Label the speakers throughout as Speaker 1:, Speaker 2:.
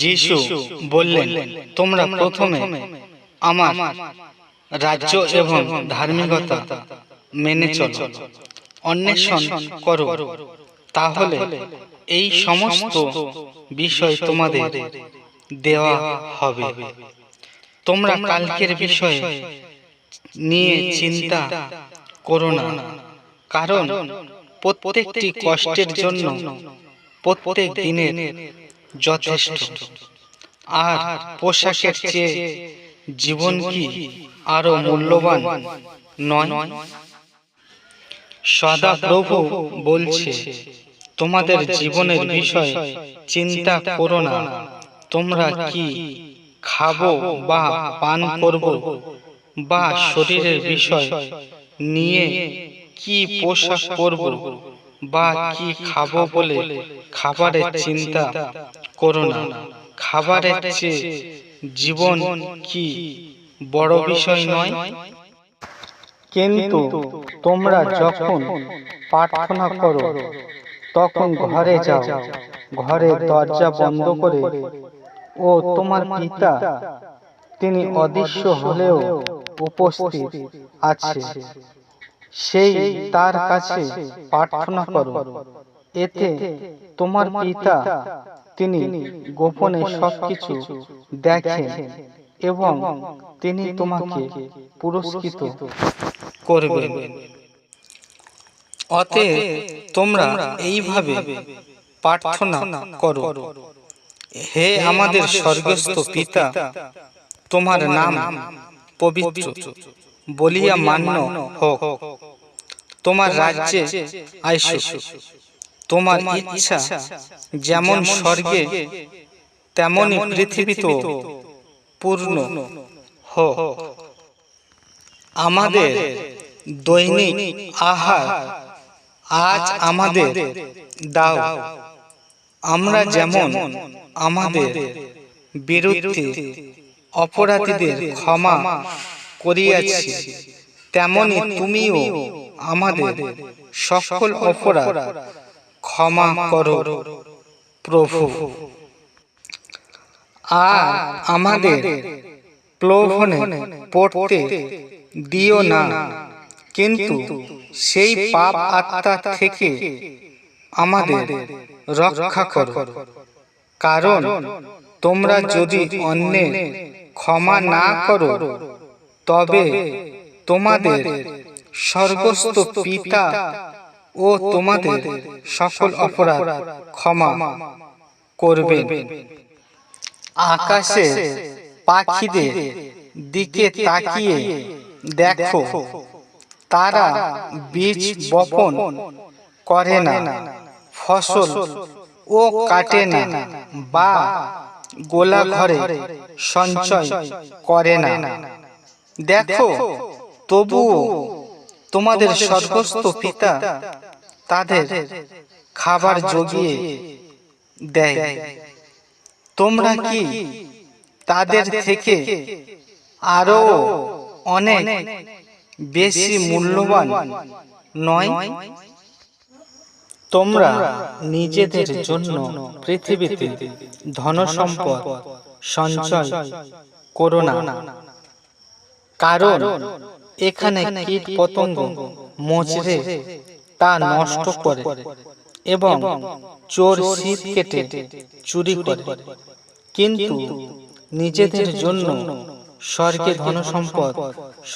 Speaker 1: যিশু বললেন তোমরা প্রথমে আমার রাজ্য এবং ধার্মিকতা মেনে চলো। অন্বেষণ করো। তাহলে এই সমস্ত বিষয় তোমাদের দেওয়া হবে। তোমরা কালকের বিষয়ে নিয়ে চিন্তা করো না। কারণ প্রত্যেকটি কষ্টের জন্য প্রত্যেক দিনের যথেষ্ট। আর পোশাকের চেয়ে জীবন কি আরও মূল্যবান নয়? সদা প্রভু বলছে, তোমাদের জীবনের বিষয় চিন্তা করো না। তোমরা কি খাব বা পান করব বা শরীরের বিষয় নিয়ে কি পোশাক পরব? বা কি খাব বলে খাবারের চিন্তা করো না। খাবারের চেয়ে জীবন কি বড় বিষয় নয়? কিন্তু তোমরা যখন প্রার্থনা করো, তখন ঘরে যাও। ঘরের দরজা বন্ধ করে ও তোমার পিতা, তিনি অদৃশ্য হলেও উপস্থিত আছে। সেই তার কাছে প্রার্থনা করো। এতে তোমার পিতা, তিনি গোপনে সবকিছু দেখেন এবং তিনি তোমাকে পুরস্কৃত করবেন। অতএব তোমরা এইভাবে প্রার্থনা করো। হে আমাদের স্বর্গস্থ পিতা, তোমার নাম পবিত্র। বলিয়া মান্য হোক তোমার রাজ্যে আইসো তোমার ইচ্ছা যেমন স্বর্গে তেমনই পৃথিবীতেও পূর্ণ হোক আমাদের দৈনিক আহার আজ আমাদের দাও। আমরা যেমন আমাদের বিরুদ্ধে অপরাধীদের ক্ষমা করিয়াছি। তেমনি তুমিও আমাদের সকল অপরাধ ক্ষমা করো প্রভু। আর আমাদের প্রলোভনে পড়তে দিও না। কিন্তু সেই পাপ আত্মা থেকে আমাদের রক্ষা করো। কারণ তোমরা যদি অন্যের ক্ষমা না করো তবে তোমাদের স্বর্গস্থ পিতা ও তোমাদের সকল অপরাধ ক্ষমা করবেন। আকাশে পাখিদের দিকে তাকিয়ে দেখো, তারা বীজ বপন করে না, ফসল ও কাটে না বা গোলা ঘরে সঞ্চয় করে না। দেখো তবুও তোমাদের স্বর্গস্থ পিতা তাদের খাবার জগিয়ে দেয়। তোমরা কি তাদের থেকে আরও অনেক বেশি মূল্যবান নয়? তোমরা নিজেদের জন্য পৃথিবীতে ধনসম্পদ সঞ্চয় করো না। কারণ এখানে কীট পতঙ্গ মোচড়ে তা নষ্ট করে এবং চোর শীত কেটে চুরি করে। কিন্তু নিজেদের জন্য স্বর্গে ধনসম্পদ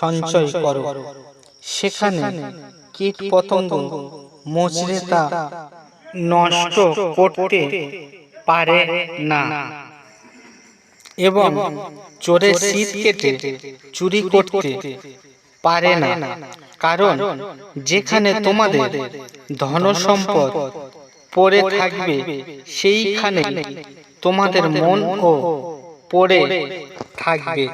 Speaker 1: সঞ্চয় করো। সেখানে কীট পতঙ্গ মোচড়ে তা নষ্ট করতে পারে না। এবং চোরের শীত কেটে চুরি করতে পারে না। কারণ যেখানে তোমাদের ধন সম্পদ পড়ে থাকবে সেইখানে তোমাদের মন ও পড়ে থাকবে।